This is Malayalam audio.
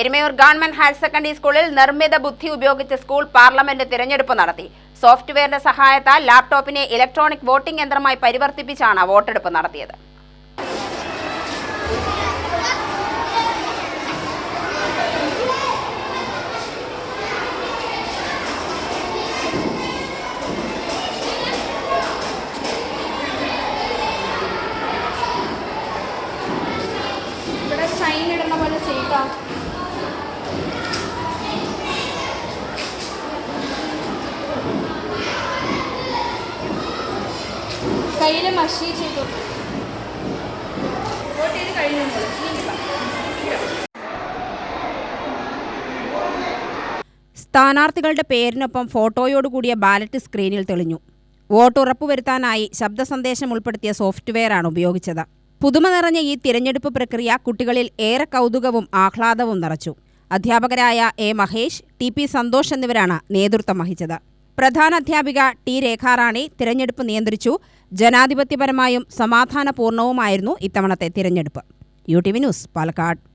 എരുമയൂർ ഗവൺമെന്റ് ഹയർ സെക്കൻഡറി സ്കൂളിൽ നിർമ്മിത ബുദ്ധി ഉപയോഗിച്ച് സ്കൂൾ പാർലമെന്റ് തിരഞ്ഞെടുപ്പ് നടത്തി. സോഫ്റ്റ്വെയറിന്റെ സഹായത്താൽ ലാപ്ടോപ്പിനെ ഇലക്ട്രോണിക് വോട്ടിംഗ് യന്ത്രമായി പരിവർത്തിപ്പിച്ചാണ് വോട്ടെടുപ്പ് നടത്തിയത്. സൈൻ കയ്യിൽ മഷി ചെയ്തു. സ്ഥാനാർത്ഥികളുടെ പേരിനൊപ്പം ഫോട്ടോയോടുകൂടിയ ബാലറ്റ് സ്ക്രീനിൽ തെളിഞ്ഞു. വോട്ട് ഉറപ്പുവരുത്താനായി ശബ്ദ സന്ദേശം ഉൾപ്പെടുത്തിയ സോഫ്റ്റ്വെയറാണ് ഉപയോഗിച്ചത്. പുതുമ നിറഞ്ഞ ഈ തിരഞ്ഞെടുപ്പ് പ്രക്രിയ കുട്ടികളിൽ ഏറെ കൗതുകവും ആഹ്ലാദവും നിറച്ചു. അധ്യാപകരായ A Mahesh T P Santhosh എന്നിവരാണ് നേതൃത്വം വഹിച്ചത്. പ്രധാന അധ്യാപിക ടി രേഖാറാണി തിരഞ്ഞെടുപ്പ് നിയന്ത്രിച്ചു. ജനാധിപത്യപരമായും സമാധാനപൂർണവുമായിരുന്നു ഇത്തവണത്തെ തിരഞ്ഞെടുപ്പ്. U T V news Palakkad.